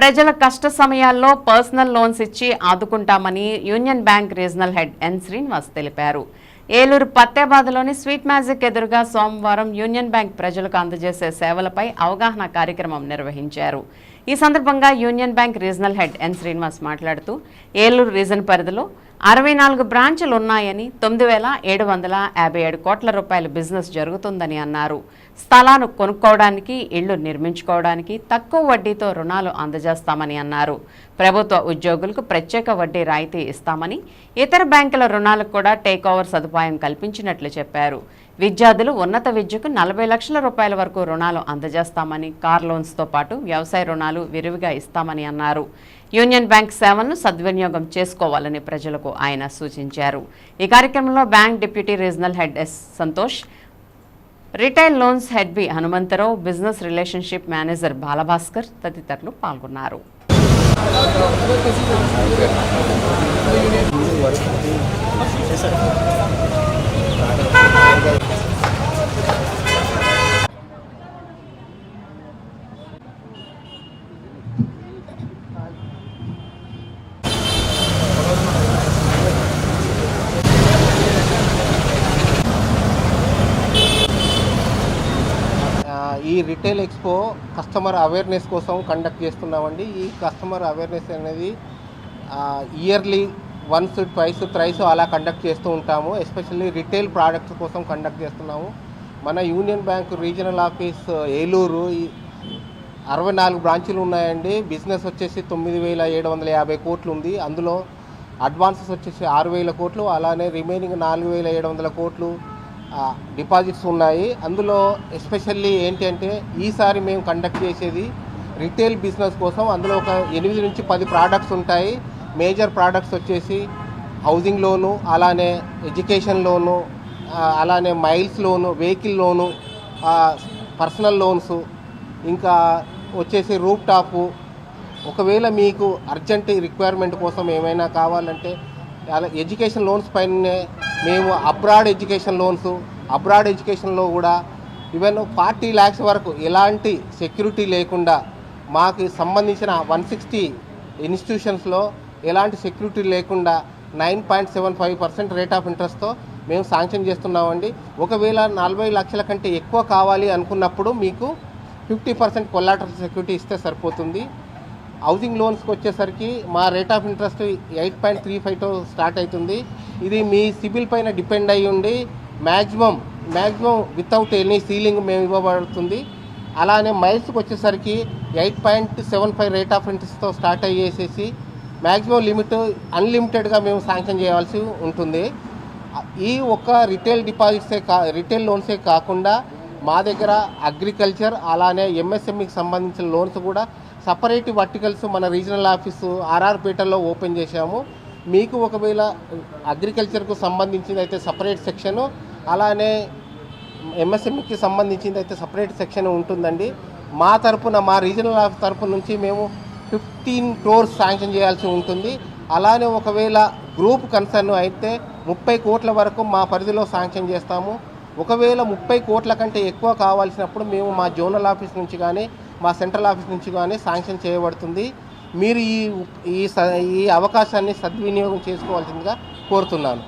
ప్రజల కష్ట సమయాల్లో పర్సనల్ లోన్స్ ఇచ్చి ఆదుకుంటామని union bank regional head N Srinivas తెలిపారు. ఏలూరు పత్తేబాద్లోని స్వీట్ మ్యాజిక్ ఎదురుగా సోమవారం యూనియన్ బ్యాంక్ ప్రజలకు అందజేసే సేవలపై అవగాహన కార్యక్రమం నిర్వహించారు. ఈ సందర్భంగా union bank regional head N Srinivas మాట్లాడుతూ ఏలూరు రీజన్ పరిధిలో అరవై నాలుగు బ్రాంచులు ఉన్నాయని తొమ్మిది వేల ఏడు వందల యాభై ఏడు కోట్ల రూపాయల బిజినెస్ జరుగుతుందని అన్నారు. స్థలాలు కొనుక్కోవడానికి ఇళ్ళు నిర్మించుకోవడానికి తక్కువ వడ్డీతో రుణాలు అందజేస్తామని అన్నారు. ప్రభుత్వ ఉద్యోగులకు ప్రత్యేక వడ్డీ రాయితీ ఇస్తామని ఇతర బ్యాంకుల రుణాలకు కూడా టేక్ ఓవర్ సదుపాయం కల్పించినట్లు చెప్పారు. విద్యార్థులు ఉన్నత విద్యకు నలభై లక్షల రూపాయల వరకు రుణాలు అందజేస్తామని కార్ లోన్స్తో పాటు వ్యవసాయ రుణాలు విరివిగా ఇస్తామని అన్నారు. యూనియన్ బ్యాంక్ సేవలను సద్వినియోగం చేసుకోవాలని ప్రజలకు ఆయన సూచించారు. ఈ కార్యక్రమంలో bank deputy regional head S Santosh retail loans head B Hanumantharao business relationship manager Balabhaskar తదితరులు పాల్గొన్నారు. ఆ, ఈ రిటైల్ ఎక్స్పో కస్టమర్ అవేర్నెస్ కోసం కండక్ట్ చేస్తున్నామండి. ఈ కస్టమర్ అవేర్నెస్ అనేది ఇయర్లీ వన్స్ ట్వైస్ త్రైస్ అలా కండక్ట్ చేస్తూ ఉంటాము. ఎస్పెషల్లీ రిటైల్ ప్రోడక్ట్స్ కోసం కండక్ట్ చేస్తున్నాము. మన union bank regional office Eluru అరవై నాలుగు బ్రాంచీలు ఉన్నాయండి. బిజినెస్ వచ్చేసి తొమ్మిది వేల ఏడు వందల యాభై కోట్లు ఉంది. అందులో అడ్వాన్సెస్ వచ్చేసి ఆరు వేల కోట్లు. అలానే రిమైనింగ్ నాలుగు వేల ఏడు వందల కోట్లు. డిపాజిట్స్ ఉన్నాయి. అందులో ఎస్పెషల్లీ ఏంటి అంటే ఈసారి మేము కండక్ట్ చేసేది రిటైల్ బిజినెస్ కోసం అందులో ఒక ఎనిమిది నుంచి పది ప్రోడక్ట్స్ ఉంటాయి. మేజర్ ప్రోడక్ట్స్ వచ్చేసి హౌసింగ్ లోను అలానే ఎడ్యుకేషన్ లోను అలానే miles loan vehicle loan personal loans ఇంకా వచ్చేసి రూప్ టాపు. ఒకవేళ మీకు అర్జెంట్ రిక్వైర్మెంట్ కోసం ఏమైనా కావాలంటే ఎడ్యుకేషన్ లోన్స్ పైనే మేము అబ్రాడ్ ఎడ్యుకేషన్ లోన్స్ అబ్రాడ్ ఎడ్యుకేషన్లో కూడా ఈవెన్ ఫార్టీ ల్యాక్స్ వరకు ఎలాంటి సెక్యూరిటీ లేకుండా మాకు సంబంధించిన వన్ సిక్స్టీ ఇన్స్టిట్యూషన్స్లో ఎలాంటి సెక్యూరిటీ లేకుండా nine point seven five percent rate of ఇంట్రెస్ట్తో మేము శాంక్షన్ చేస్తున్నామండి. ఒకవేళ నలభై లక్షల కంటే ఎక్కువ కావాలి అనుకున్నప్పుడు మీకు ఫిఫ్టీ పర్సెంట్ కొల్లాటర్ సెక్యూరిటీ ఇస్తే సరిపోతుంది. హౌసింగ్ లోన్స్కి వచ్చేసరికి మా rate of interest eight point three ఫైవ్తో start అవుతుంది. ఇది మీ సిబిల్ పైన డిపెండ్ అయ్యి ఉండి maximum maximum without any ceiling మేము ఇవ్వబడుతుంది. అలానే మైల్స్కి వచ్చేసరికి eight point seven five rate of ఇంట్రెస్ట్తో స్టార్ట్ అయ్యేసేసి మ్యాక్సిమం లిమిట్ అన్లిమిటెడ్గా మేము శాంక్షన్ చేయాల్సి ఉంటుంది. ఈ ఒక్క రిటైల్ డిపాజిట్సే కా రిటైల్ లోన్సే కాకుండా మా దగ్గర అగ్రికల్చర్ అలానే ఎంఎస్ఎంఈకి సంబంధించిన లోన్స్ కూడా సపరేట్ వర్టికల్స్ మన రీజనల్ ఆఫీసు ఆర్ఆర్పేటలో ఓపెన్ చేశాము. మీకు ఒకవేళ అగ్రికల్చర్కు సంబంధించింది అయితే సపరేట్ సెక్షను అలానే ఎంఎస్ఎంఈకి సంబంధించింది అయితే సపరేట్ సెక్షన్ ఉంటుందండి. మా తరపున మా రీజనల్ ఆఫీస్ తరపు నుంచి మేము ఫిఫ్టీన్ క్రోర్స్ శాంక్షన్ చేయాల్సి ఉంటుంది. అలానే ఒకవేళ గ్రూప్ కన్సర్న్ అయితే ముప్పై కోట్ల వరకు మా పరిధిలో శాంక్షన్ చేస్తాము. ఒకవేళ ముప్పై కోట్ల కంటే ఎక్కువ కావాల్సినప్పుడు మేము మా జోనల్ ఆఫీస్ నుంచి కానీ మా సెంట్రల్ ఆఫీస్ నుంచి కానీ శాంక్షన్ చేయబడుతుంది. మీరు ఈ ఈ స- ఈ అవకాశాన్ని సద్వినియోగం చేసుకోవాల్సిందిగా కోరుతున్నాను.